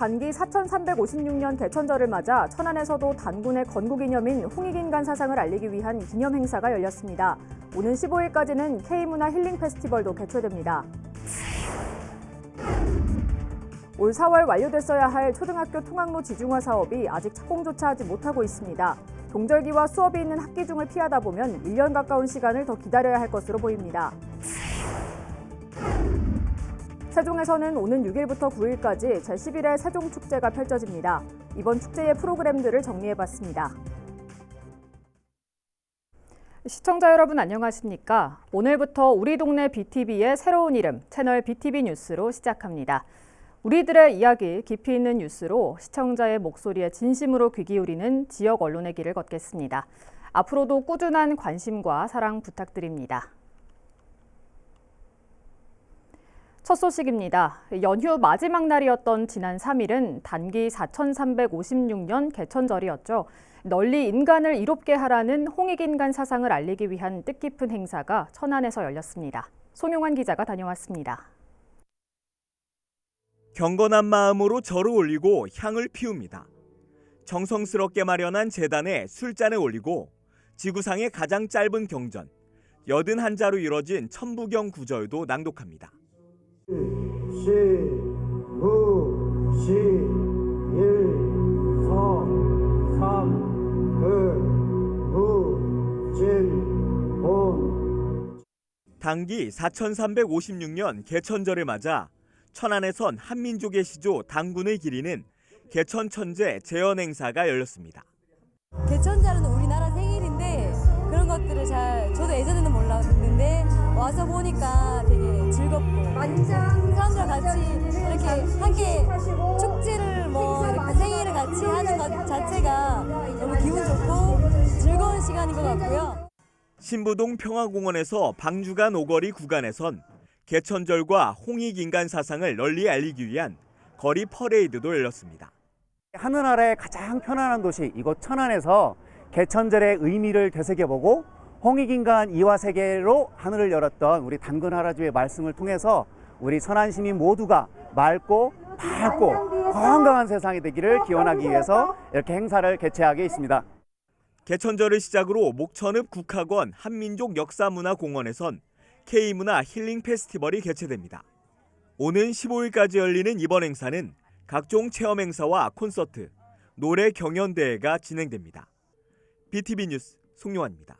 단기 4356년 개천절을 맞아 천안에서도 단군의 건국이념인 홍익인간 사상을 알리기 위한 기념 행사가 열렸습니다. 오는 15일까지는 K문화 힐링 페스티벌도 개최됩니다. 올 4월 완료됐어야 할 초등학교 통학로 지중화 사업이 아직 착공조차 하지 못하고 있습니다. 동절기와 수업이 있는 학기 중을 피하다 보면 1년 가까운 시간을 더 기다려야 할 것으로 보입니다. 세종에서는 오는 6일부터 9일까지 제11회 세종축제가 펼쳐집니다. 이번 축제의 프로그램들을 정리해봤습니다. 시청자 여러분 안녕하십니까? 오늘부터 우리 동네 BTV의 새로운 이름 채널 BTV 뉴스로 시작합니다. 우리들의 이야기 깊이 있는 뉴스로 시청자의 목소리에 진심으로 귀 기울이는 지역 언론의 길을 걷겠습니다. 앞으로도 꾸준한 관심과 사랑 부탁드립니다. 첫 소식입니다. 연휴 마지막 날이었던 지난 3일은 단기 4356년 개천절이었죠. 널리 인간을 이롭게 하라는 홍익인간 사상을 알리기 위한 뜻깊은 행사가 천안에서 열렸습니다. 송용환 기자가 다녀왔습니다. 경건한 마음으로 절을 올리고 향을 피웁니다. 정성스럽게 마련한 재단에 술잔을 올리고 지구상의 가장 짧은 경전, 81자로 이뤄진 천부경 구절도 낭독합니다. 시, 무, 시, 일, 서, 삼, 그, 무, 진, 본. 단기 4356년 개천절을 맞아 천안에선 한민족의 시조 당군을 기리는 개천천제 재현 행사가 열렸습니다. 개천절은 우리나라 생일인데 그런 것들을 잘 저도 예전에는 몰랐는데 와서 보니까 되게 즐겁고 사람들 같이 이렇게 함께 축제를 뭐 이렇게 생일을 같이 하는 것 자체가 너무 기분 좋고 즐거운 시간인 것 같고요. 신부동 평화공원에서 방주간 오거리 구간에선 개천절과 홍익인간 사상을 널리 알리기 위한 거리 퍼레이드도 열렸습니다. 하늘 아래 가장 편안한 도시 이곳 천안에서 개천절의 의미를 되새겨보고 홍익인간 이화 세계로 하늘을 열었던 우리 할아버지의 말씀을 통해서 우리 천안 시민 모두가 맑고 밝고 건강한 세상이 되기를 기원하기 위해서 이렇게 행사를 개최하게 있습니다. 개천절을 시작으로 목천읍 국학원 한민족 역사문화공원에선 K문화 힐링 페스티벌이 개최됩니다. 오는 15일까지 열리는 이번 행사는 각종 체험 행사와 콘서트, 노래 경연 대회가 진행됩니다. BTV 뉴스 송용환입니다.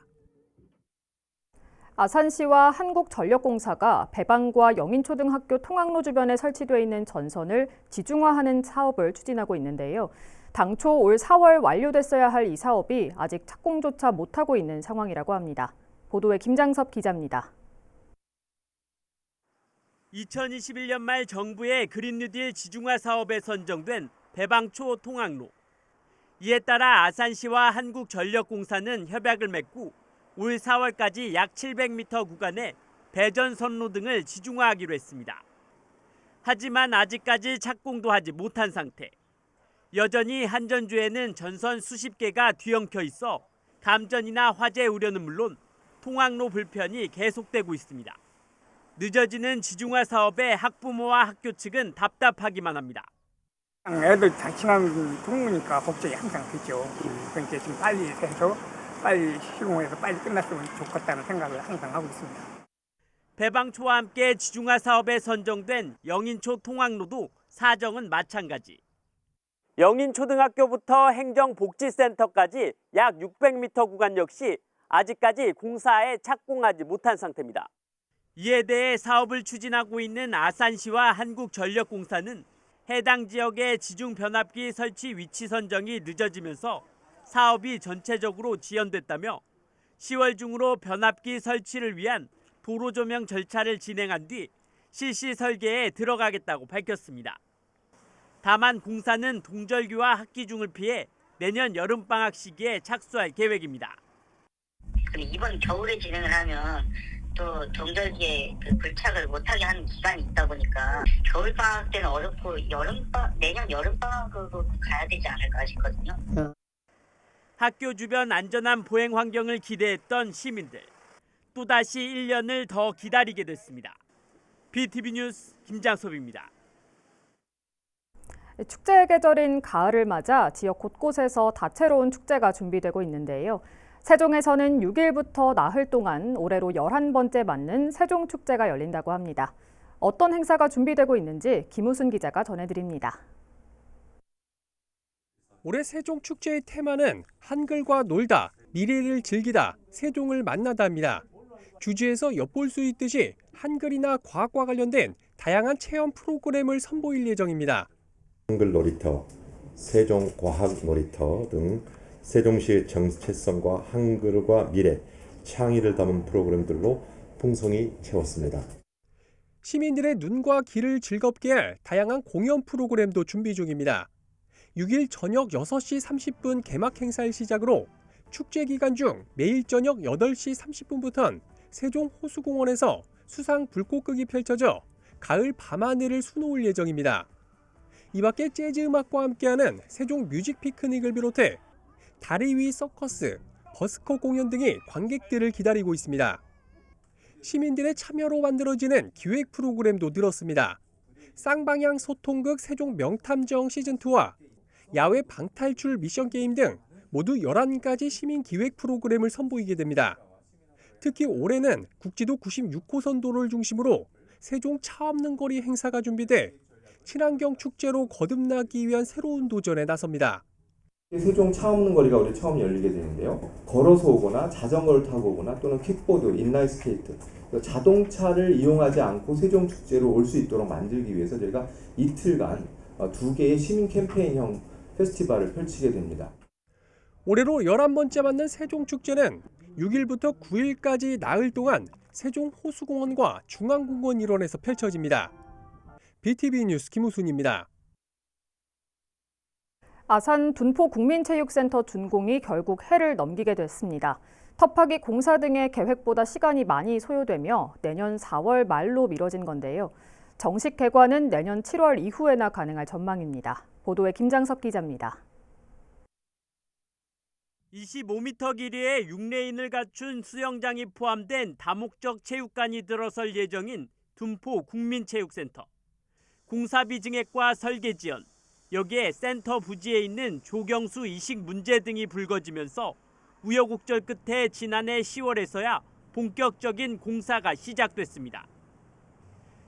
아산시와 한국전력공사가 배방과 영인초등학교 통학로 주변에 설치되어 있는 전선을 지중화하는 사업을 추진하고 있는데요. 당초 올 4월 완료됐어야 할 이 사업이 아직 착공조차 못하고 있는 상황이라고 합니다. 보도에 김장섭 기자입니다. 2021년 말 정부의 그린 뉴딜 지중화 사업에 선정된 배방초 통학로. 이에 따라 아산시와 한국전력공사는 협약을 맺고 올 4월까지 약 700m 구간에 배전 선로 등을 지중화하기로 했습니다. 하지만 아직까지 착공도 하지 못한 상태. 여전히 한전주에는 전선 수십 개가 뒤엉켜 있어 감전이나 화재 우려는 물론 통학로 불편이 계속되고 있습니다. 늦어지는 지중화 사업에 학부모와 학교 측은 답답하기만 합니다. 애들 다 지나는 통로니까 걱정이 항상 되죠. 그러니까 좀 빨리 해서 빨리 시공해서 빨리 끝났으면 좋겠다는 생각을 항상 하고 있습니다. 배방초와 함께 지중화 사업에 선정된 영인초 통학로도 사정은 마찬가지. 영인초등학교부터 행정복지센터까지 약 600m 구간 역시 아직까지 공사에 착공하지 못한 상태입니다. 이에 대해 사업을 추진하고 있는 아산시와 한국전력공사는 해당 지역의 지중 변압기 설치 위치 선정이 늦어지면서 사업이 전체적으로 지연됐다며 10월 중으로 변압기 설치를 위한 도로 조명 절차를 진행한 뒤 실시 설계에 들어가겠다고 밝혔습니다. 다만 공사는 동절기와 학기 중을 피해 내년 여름 방학 시기에 착수할 계획입니다. 이번 겨울에 진행을 하면 또 동절기에 그 불착을 못하게 하는 기간이 있다 보니까 겨울 방학 때는 어렵고 여름 방 내년 여름 방학으로 가야 되지 않을까 싶거든요. 학교 주변 안전한 보행 환경을 기대했던 시민들. 또다시 1년을 더 기다리게 됐습니다. BTV 뉴스 김장섭입니다. 축제의 계절인 가을을 맞아 지역 곳곳에서 다채로운 축제가 준비되고 있는데요. 세종에서는 6일부터 나흘 동안 올해로 11번째 맞는 세종축제가 열린다고 합니다. 어떤 행사가 준비되고 있는지 김우순 기자가 전해드립니다. 올해 세종 축제의 테마는 한글과 놀다, 미래를 즐기다, 세종을 만나다입니다. 주주에서 엿볼 수 있듯이 한글이나 과학과 관련된 다양한 체험 프로그램을 선보일 예정입니다. 한글 놀이터, 세종 과학 놀이터 등 세종시의 정체성과 한글과 미래, 창의를 담은 프로그램들로 풍성히 채웠습니다. 시민들의 눈과 귀를 즐겁게 할 다양한 공연 프로그램도 준비 중입니다. 6일 저녁 6시 30분 개막 행사를 시작으로 축제 기간 중 매일 저녁 8시 30분부터는 세종 호수공원에서 수상 불꽃 끄기 펼쳐져 가을 밤하늘을 수놓을 예정입니다. 이 밖에 재즈 음악과 함께하는 세종 뮤직 피크닉을 비롯해 다리 위 서커스, 버스커 공연 등이 관객들을 기다리고 있습니다. 시민들의 참여로 만들어지는 기획 프로그램도 늘었습니다. 쌍방향 소통극 세종 명탐정 시즌2와 야외 방탈출 미션 게임 등 모두 11가지 시민 기획 프로그램을 선보이게 됩니다. 특히 올해는 국지도 96호선 도로를 중심으로 세종 차 없는 거리 행사가 준비돼 친환경 축제로 거듭나기 위한 새로운 도전에 나섭니다. 세종 차 없는 거리가 우리 처음 열리게 되는데요. 걸어서 오거나 자전거를 타고 오거나 또는 킥보드, 인라인 스케이트, 자동차를 이용하지 않고 세종 축제로 올 수 있도록 만들기 위해서 저희가 이틀간 어, 두 개의 시민 캠페인형 페스티벌을 펼치게 됩니다. 올해로 11번째 맞는 세종축제는 6일부터 9일까지 나흘 동안 세종 호수공원과 중앙공원 일원에서 펼쳐집니다. BTV 뉴스 김우순입니다. 아산 둔포 국민체육센터 준공이 결국 해를 넘기게 됐습니다. 터파기 공사 등의 계획보다 시간이 많이 소요되며 내년 4월 말로 미뤄진 건데요. 정식 개관은 내년 7월 이후에나 가능할 전망입니다. 보도에 김장석 기자입니다. 25m 길이의 6레인을 갖춘 수영장이 포함된 다목적 체육관이 들어설 예정인 둔포 국민체육센터. 공사비 증액과 설계 지연, 여기에 센터 부지에 있는 조경수 이식 문제 등이 불거지면서 우여곡절 끝에 지난해 10월에서야 본격적인 공사가 시작됐습니다.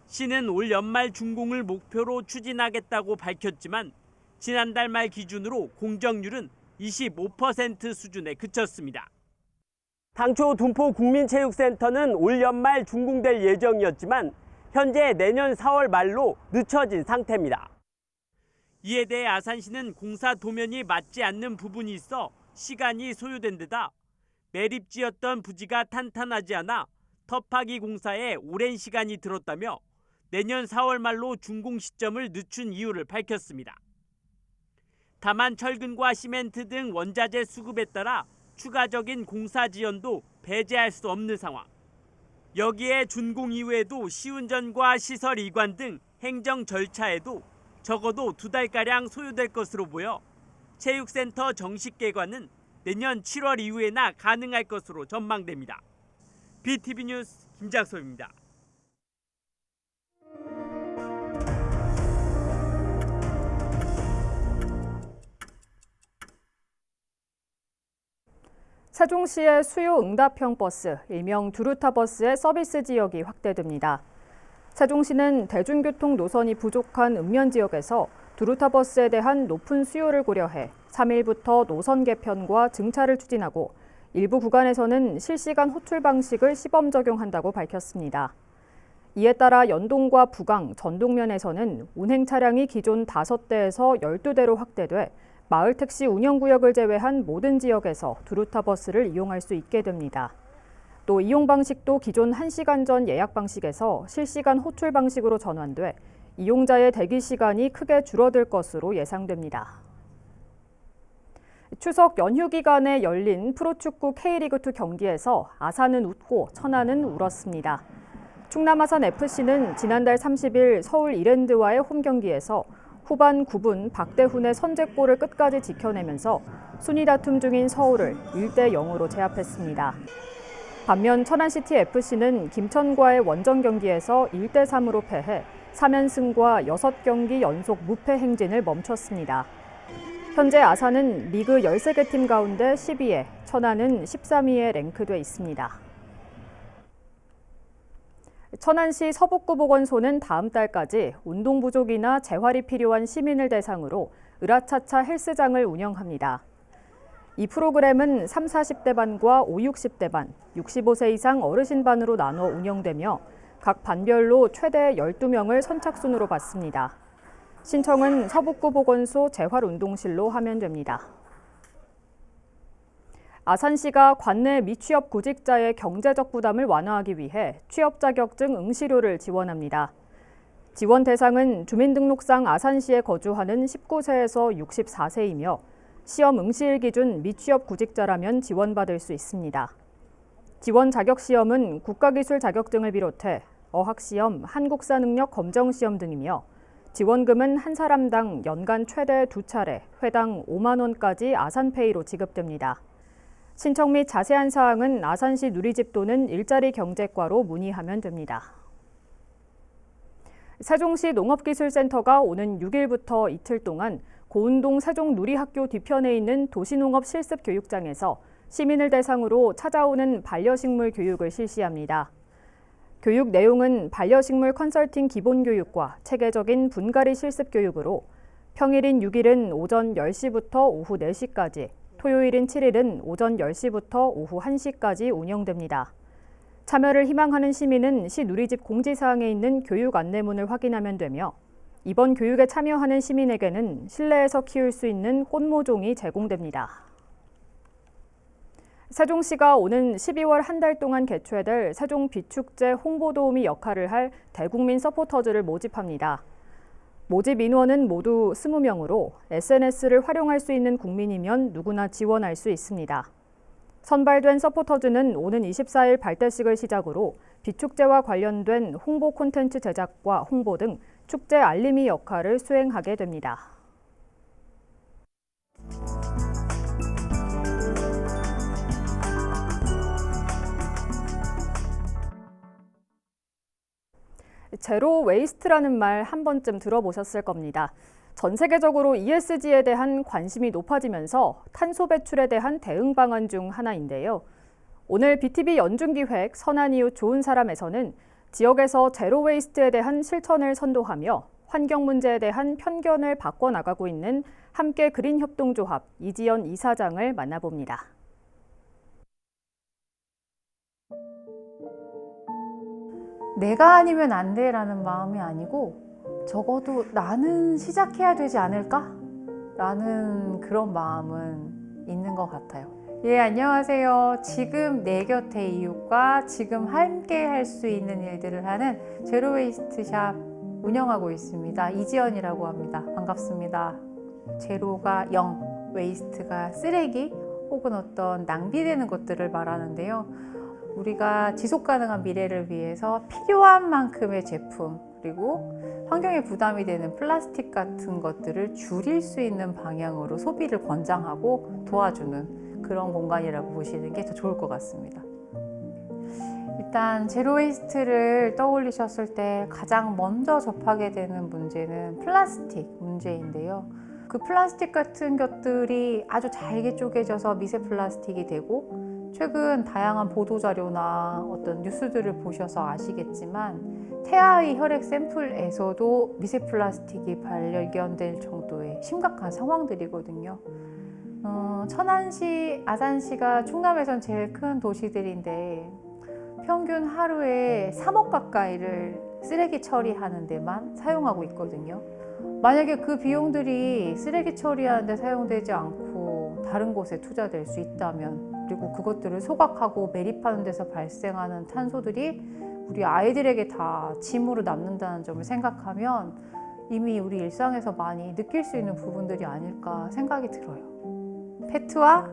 시는 올 연말 준공을 목표로 추진하겠다고 밝혔지만 지난달 말 기준으로 공정률은 25% 수준에 그쳤습니다. 당초 둔포 국민체육센터는 올 연말 준공될 예정이었지만 현재 내년 4월 말로 늦춰진 상태입니다. 이에 대해 아산시는 공사 도면이 맞지 않는 부분이 있어 시간이 소요된 데다 매립지였던 부지가 탄탄하지 않아 터파기 공사에 오랜 시간이 들었다며 내년 4월 말로 준공 시점을 늦춘 이유를 밝혔습니다. 다만 철근과 시멘트 등 원자재 수급에 따라 추가적인 공사 지연도 배제할 수 없는 상황. 여기에 준공 이후에도 시운전과 시설 이관 등 행정 절차에도 적어도 두 달가량 소요될 것으로 보여 체육센터 정식 개관은 내년 7월 이후에나 가능할 것으로 전망됩니다. BTV 뉴스 김장섭입니다. 세종시의 수요 응답형 버스, 일명 두루타 버스의 서비스 지역이 확대됩니다. 세종시는 대중교통 노선이 부족한 읍면 지역에서 두루타 버스에 대한 높은 수요를 고려해 3일부터 노선 개편과 증차를 추진하고 일부 구간에서는 실시간 호출 방식을 시범 적용한다고 밝혔습니다. 이에 따라 연동과 부강, 전동면에서는 운행 차량이 기존 5대에서 12대로 확대돼 마을 택시 운영 구역을 제외한 모든 지역에서 두루타 버스를 이용할 수 있게 됩니다. 또 이용 방식도 기존 1시간 전 예약 방식에서 실시간 호출 방식으로 전환돼 이용자의 대기 시간이 크게 줄어들 것으로 예상됩니다. 추석 연휴 기간에 열린 프로축구 K리그2 경기에서 아산은 웃고 천안은 울었습니다. 충남 아산 FC는 지난달 30일 서울 이랜드와의 홈 경기에서 후반 9분 박대훈의 선제골을 끝까지 지켜내면서 순위 다툼 중인 서울을 1대 0으로 제압했습니다. 반면 천안시티 FC는 김천과의 원정 경기에서 1대 3으로 패해 3연승과 6경기 연속 무패 행진을 멈췄습니다. 현재 아산은 리그 13개 팀 가운데 10위에 천안은 13위에 랭크돼 있습니다. 천안시 서북구보건소는 다음 달까지 운동 부족이나 재활이 필요한 시민을 대상으로 으라차차 헬스장을 운영합니다. 이 프로그램은 3, 40대 반과 5, 60대 반, 65세 이상 어르신 반으로 나눠 운영되며 각 반별로 최대 12명을 선착순으로 받습니다. 신청은 서북구 보건소 재활운동실로 하면 됩니다. 아산시가 관내 미취업 구직자의 경제적 부담을 완화하기 위해 취업 자격증 응시료를 지원합니다. 지원 대상은 주민등록상 아산시에 거주하는 19세에서 64세이며 시험 응시일 기준 미취업 구직자라면 지원받을 수 있습니다. 지원 자격 시험은 국가기술 자격증을 비롯해 어학시험, 한국사 능력 검정 시험 등이며 지원금은 한 사람당 연간 최대 두 차례, 회당 5만 원까지 아산페이로 지급됩니다. 신청 및 자세한 사항은 아산시 누리집 또는 일자리 경제과로 문의하면 됩니다. 세종시 농업기술센터가 오는 6일부터 이틀 동안 고운동 세종 누리학교 뒤편에 있는 도시농업 실습 교육장에서 시민을 대상으로 찾아오는 반려식물 교육을 실시합니다. 교육 내용은 반려식물 컨설팅 기본 교육과 체계적인 분갈이 실습 교육으로 평일인 6일은 오전 10시부터 오후 4시까지, 토요일인 7일은 오전 10시부터 오후 1시까지 운영됩니다. 참여를 희망하는 시민은 시 누리집 공지사항에 있는 교육 안내문을 확인하면 되며 이번 교육에 참여하는 시민에게는 실내에서 키울 수 있는 꽃모종이 제공됩니다. 세종시가 오는 12월 한 달 동안 개최될 세종 비축제 홍보 도우미 역할을 할 대국민 서포터즈를 모집합니다. 모집 인원은 모두 20명으로 SNS를 활용할 수 있는 국민이면 누구나 지원할 수 있습니다. 선발된 서포터즈는 오는 24일 발대식을 시작으로 비축제와 관련된 홍보 콘텐츠 제작과 홍보 등 축제 알림이 역할을 수행하게 됩니다. 제로 웨이스트라는 말 한 번쯤 들어보셨을 겁니다. 전 세계적으로 ESG에 대한 관심이 높아지면서 탄소 배출에 대한 대응 방안 중 하나인데요. 오늘 BTV 연중 기획 선한 이웃 좋은 사람에서는 지역에서 제로 웨이스트에 대한 실천을 선도하며 환경 문제에 대한 편견을 바꿔 나가고 있는 함께 그린 협동조합 이지연 이사장을 만나봅니다. 내가 아니면 안 돼라는 마음이 아니고 적어도 나는 시작해야 되지 않을까? 라는 그런 마음은 있는 것 같아요. 예, 안녕하세요. 지금 내 곁에 이웃과 지금 함께 할 수 있는 일들을 하는 제로웨이스트 샵 운영하고 있습니다. 이지연이라고 합니다. 반갑습니다. 제로가 0, 웨이스트가 쓰레기 혹은 어떤 낭비되는 것들을 말하는데요. 우리가 지속 가능한 미래를 위해서 필요한 만큼의 제품 그리고 환경에 부담이 되는 플라스틱 같은 것들을 줄일 수 있는 방향으로 소비를 권장하고 도와주는 그런 공간이라고 보시는 게 더 좋을 것 같습니다. 일단 제로 웨이스트를 떠올리셨을 때 가장 먼저 접하게 되는 문제는 플라스틱 문제인데요. 그 플라스틱 같은 것들이 아주 잘게 쪼개져서 미세 플라스틱이 되고 최근 다양한 보도 자료나 어떤 뉴스들을 보셔서 아시겠지만 태아의 혈액 샘플에서도 미세 플라스틱이 발견될 정도의 심각한 상황들이거든요. 어, 천안시, 아산시가 충남에선 제일 큰 도시들인데 평균 하루에 3억 가까이를 쓰레기 처리하는 데만 사용하고 있거든요. 만약에 그 비용들이 쓰레기 처리하는 데 사용되지 않고 다른 곳에 투자될 수 있다면 그리고 그것들을 소각하고 매립하는 데서 발생하는 탄소들이 우리 아이들에게 다 짐으로 남는다는 점을 생각하면 이미 우리 일상에서 많이 느낄 수 있는 부분들이 아닐까 생각이 들어요. 페트와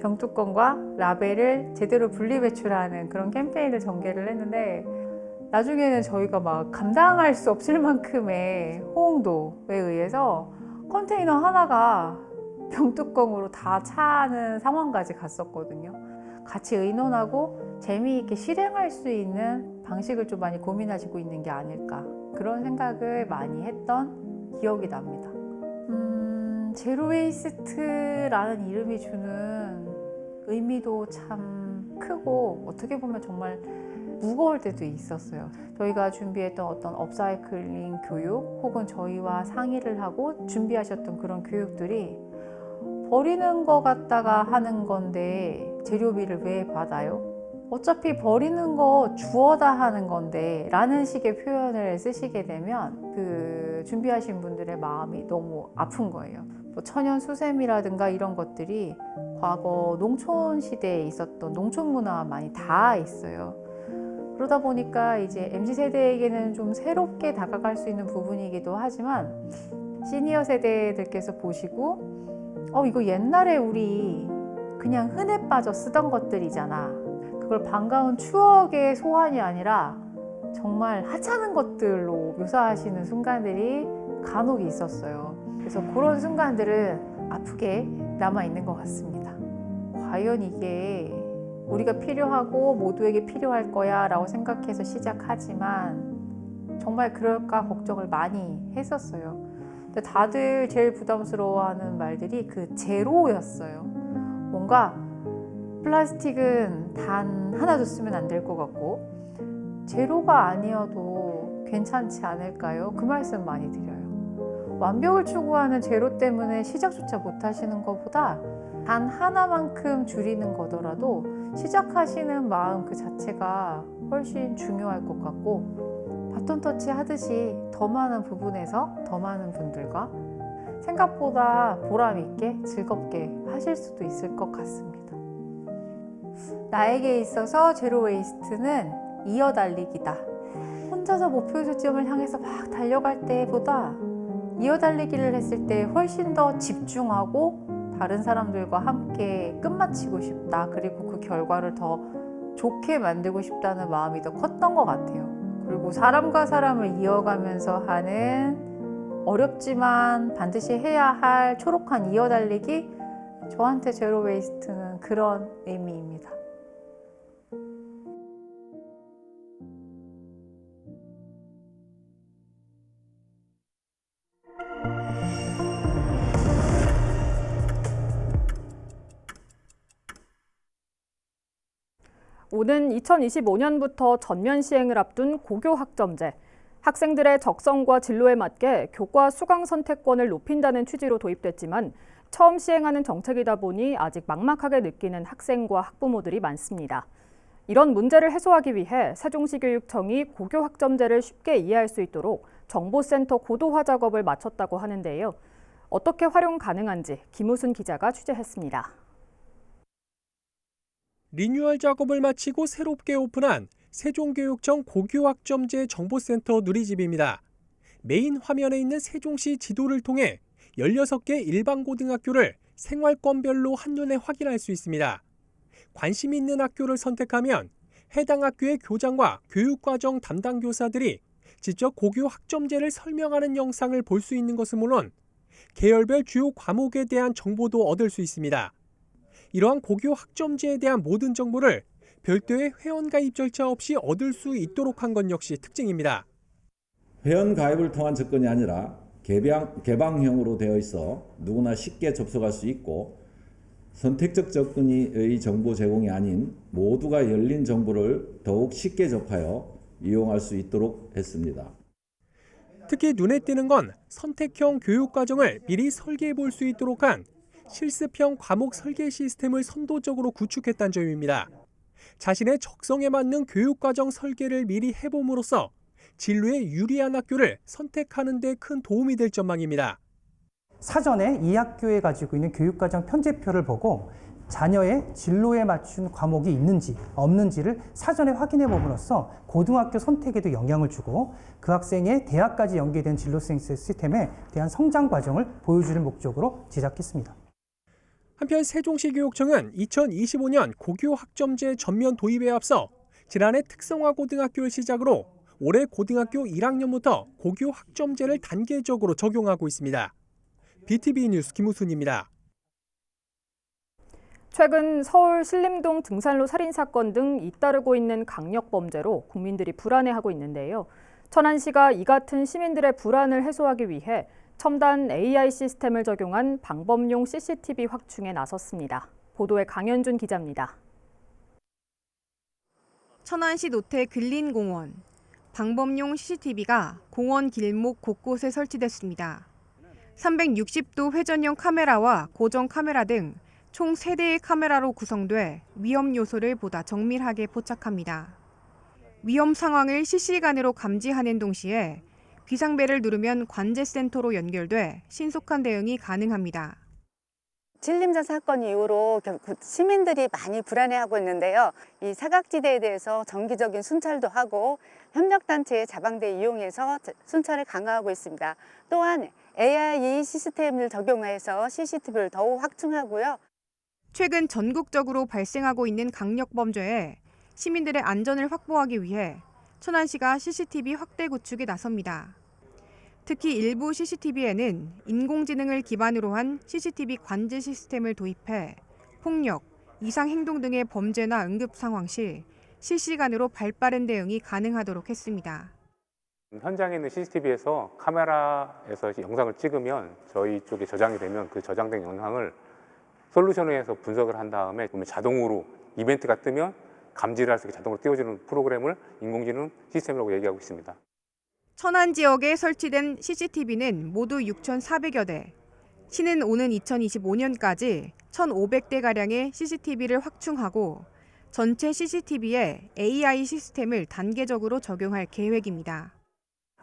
병뚜껑과 라벨을 제대로 분리 배출하는 그런 캠페인을 전개를 했는데 나중에는 저희가 막 감당할 수 없을 만큼의 호응도에 의해서 컨테이너 하나가 병뚜껑으로 다 차는 상황까지 갔었거든요. 같이 의논하고 재미있게 실행할 수 있는 방식을 좀 많이 고민하시고 있는 게 아닐까 그런 생각을 많이 했던 기억이 납니다. 음, 제로웨이스트라는 이름이 주는 의미도 참 크고 어떻게 보면 정말 무거울 때도 있었어요. 저희가 준비했던 어떤 업사이클링 교육 혹은 저희와 상의를 하고 준비하셨던 그런 교육들이 버리는 거 갖다가 하는 건데 재료비를 왜 받아요? 어차피 버리는 거 주워다 하는 건데 라는 식의 표현을 쓰시게 되면 그 준비하신 분들의 마음이 너무 아픈 거예요. 뭐 천연 수세미라든가 이런 것들이 과거 농촌 시대에 있었던 농촌 문화와 많이 닿아 있어요. 그러다 보니까 이제 MZ 세대에게는 좀 새롭게 다가갈 수 있는 부분이기도 하지만 시니어 세대들께서 보시고 어 이거 옛날에 우리 그냥 흔해 빠져 쓰던 것들이잖아. 그걸 반가운 추억의 소환이 아니라 정말 하찮은 것들로 묘사하시는 순간들이 간혹 있었어요. 그래서 그런 순간들은 아프게 남아 있는 것 같습니다. 과연 이게 우리가 필요하고 모두에게 필요할 거야 라고 생각해서 시작하지만 정말 그럴까 걱정을 많이 했었어요. 근데 다들 제일 부담스러워하는 말들이 그 제로였어요. 뭔가 플라스틱은 단 하나도 쓰면 안 될 것 같고 제로가 아니어도 괜찮지 않을까요? 그 말씀 많이 드려요. 완벽을 추구하는 제로 때문에 시작조차 못 하시는 것보다 단 하나만큼 줄이는 거더라도 시작하시는 마음 그 자체가 훨씬 중요할 것 같고 바톤 터치 하듯이 더 많은 부분에서 더 많은 분들과 생각보다 보람 있게 즐겁게 하실 수도 있을 것 같습니다. 나에게 있어서 제로 웨이스트는 이어 달리기다. 혼자서 목표 지점을 향해서 막 달려갈 때보다 이어 달리기를 했을 때 훨씬 더 집중하고 다른 사람들과 함께 끝마치고 싶다. 그리고 그 결과를 더 좋게 만들고 싶다는 마음이 더 컸던 것 같아요. 그리고 사람과 사람을 이어가면서 하는 어렵지만 반드시 해야 할 초록한 이어달리기 저한테 제로 웨이스트는 그런 의미입니다. 오는 2025년부터 전면 시행을 앞둔 고교 학점제. 학생들의 적성과 진로에 맞게 교과 수강 선택권을 높인다는 취지로 도입됐지만 처음 시행하는 정책이다 보니 아직 막막하게 느끼는 학생과 학부모들이 많습니다. 이런 문제를 해소하기 위해 세종시 교육청이 고교 학점제를 쉽게 이해할 수 있도록 정보센터 고도화 작업을 마쳤다고 하는데요. 어떻게 활용 가능한지 김우순 기자가 취재했습니다. 리뉴얼 작업을 마치고 새롭게 오픈한 세종교육청 고교학점제 정보센터 누리집입니다. 메인 화면에 있는 세종시 지도를 통해 16개 일반고등학교를 생활권별로 한눈에 확인할 수 있습니다. 관심 있는 학교를 선택하면 해당 학교의 교장과 교육과정 담당 교사들이 직접 고교 학점제를 설명하는 영상을 볼 수 있는 것은 물론 계열별 주요 과목에 대한 정보도 얻을 수 있습니다. 이러한 고교 학점제에 대한 모든 정보를 별도의 회원 가입 절차 없이 얻을 수 있도록 한것 역시 특징입니다. 회원 가입을 통한 접근이 아니라 개방, 개방형으로 되어 있어 누구나 쉽게 접속할 수 있고 선택적 접근의 정보 제공이 아닌 모두가 열린 정보를 더욱 쉽게 접하여 이용할 수 있도록 했습니다. 특히 눈에 띄는 건 선택형 교육 과정을 미리 설계해 볼 수 있도록 한 실습형 과목 설계 시스템을 선도적으로 구축했다는 점입니다. 자신의 적성에 맞는 교육 과정 설계를 미리 해봄으로써 진로에 유리한 학교를 선택하는 데 큰 도움이 될 전망입니다. 사전에 이 학교에 가지고 있는 교육과정 편제표를 보고 자녀의 진로에 맞춘 과목이 있는지 없는지를 사전에 확인해 봄으로써 고등학교 선택에도 영향을 주고 그 학생의 대학까지 연계된 진로수행 시스템에 대한 성장 과정을 보여주는 목적으로 제작했습니다. 한편 세종시 교육청은 2025년 고교 학점제 전면 도입에 앞서 지난해 특성화 고등학교를 시작으로 올해 고등학교 1학년부터 고교 학점제를 단계적으로 적용하고 있습니다. BTV 뉴스 김우순입니다. 최근 서울 신림동 등산로 살인 사건 등 잇따르고 있는 강력 범죄로 국민들이 불안해하고 있는데요. 천안시가 이 같은 시민들의 불안을 해소하기 위해 첨단 AI 시스템을 적용한 방범용 CCTV 확충에 나섰습니다. 보도에 강현준 기자입니다. 천안시 노태 근린공원. 방범용 CCTV가 공원 길목 곳곳에 설치됐습니다. 360도 회전형 카메라와 고정 카메라 등 총 3대의 카메라로 구성돼 위험 요소를 보다 정밀하게 포착합니다. 위험 상황을 실시간으로 감지하는 동시에 비상벨을 누르면 관제센터로 연결돼 신속한 대응이 가능합니다. 신림자 사건 이후로 시민들이 많이 불안해하고 있는데요. 이 사각지대에 대해서 정기적인 순찰도 하고 협력단체의 자방대 이용해서 자- 순찰을 강화하고 있습니다. 또한 AI 시스템을 적용해서 CCTV를 더욱 확충하고요. 최근 전국적으로 발생하고 있는 강력 범죄에 시민들의 안전을 확보하기 위해 천안시가 CCTV 확대 구축에 나섭니다. 특히 일부 CCTV에는 인공지능을 기반으로 한 CCTV 관제 시스템을 도입해 폭력, 이상 행동 등의 범죄나 응급 상황 시 실시간으로 발빠른 대응이 가능하도록 했습니다. 현장에 있는 CCTV에서 카메라에서 영상을 찍으면 저희 쪽에 저장이 되면 그 저장된 영상을 솔루션에서 분석을 한 다음에 자동으로 이벤트가 뜨면 감지를 할 수 있게 자동으로 띄워주는 프로그램을 인공지능 시스템이라고 얘기하고 있습니다. 천안 지역에 설치된 CCTV는 모두 6,400여 대. 시는 오는 2025년까지 1,500대 가량의 CCTV를 확충하고 전체 CCTV에 AI 시스템을 단계적으로 적용할 계획입니다.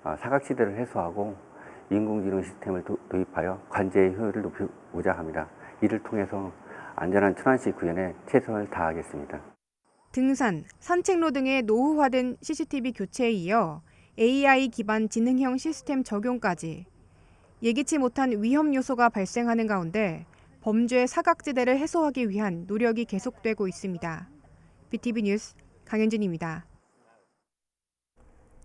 아, 사각지대를 해소하고 인공지능 시스템을 도, 도입하여 관제의 효율을 높이고자 합니다. 이를 통해서 안전한 천안시 구현에 최선을 다하겠습니다. 등산, 산책로 등의 노후화된 CCTV 교체에 이어 AI 기반 지능형 시스템 적용까지 예기치 못한 위험 요소가 발생하는 가운데 범죄 사각지대를 해소하기 위한 노력이 계속되고 있습니다. BTV 뉴스 강현진입니다.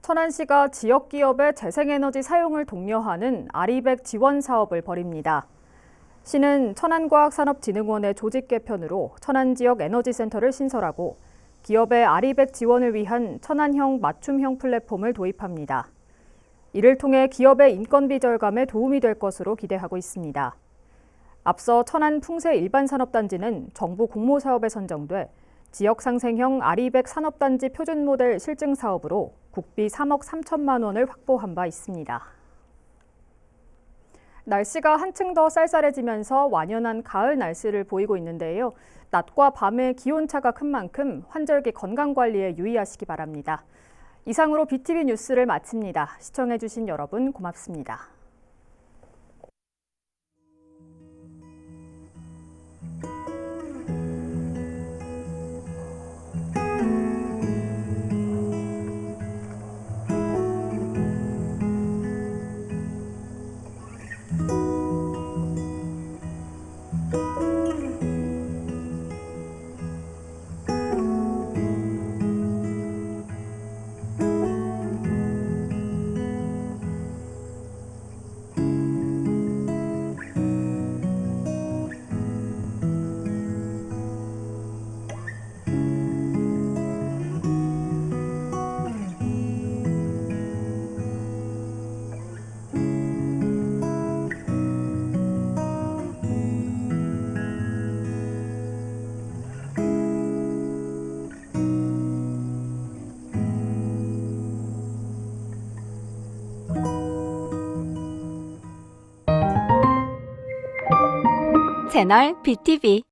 천안시가 지역 기업의 재생에너지 사용을 독려하는 아리백 지원 사업을 벌입니다. 시는 천안과학산업진흥원의 조직 개편으로 천안 지역 에너지 센터를 신설하고 기업의 아리백 지원을 위한 천안형 맞춤형 플랫폼을 도입합니다. 이를 통해 기업의 인건비 절감에 도움이 될 것으로 기대하고 있습니다. 앞서 천안 풍세 일반산업단지는 정부 공모사업에 선정돼 지역 상생형 아리백 산업단지 표준 모델 실증 사업으로 국비 3억 3천만 원을 확보한 바 있습니다. 날씨가 한층 더 쌀쌀해지면서 완연한 가을 날씨를 보이고 있는데요. 낮과 밤의 기온 차가 큰 만큼 환절기 건강 관리에 유의하시기 바랍니다. 이상으로 BTV 뉴스를 마칩니다. 시청해주신 여러분 고맙습니다. 채널 BTV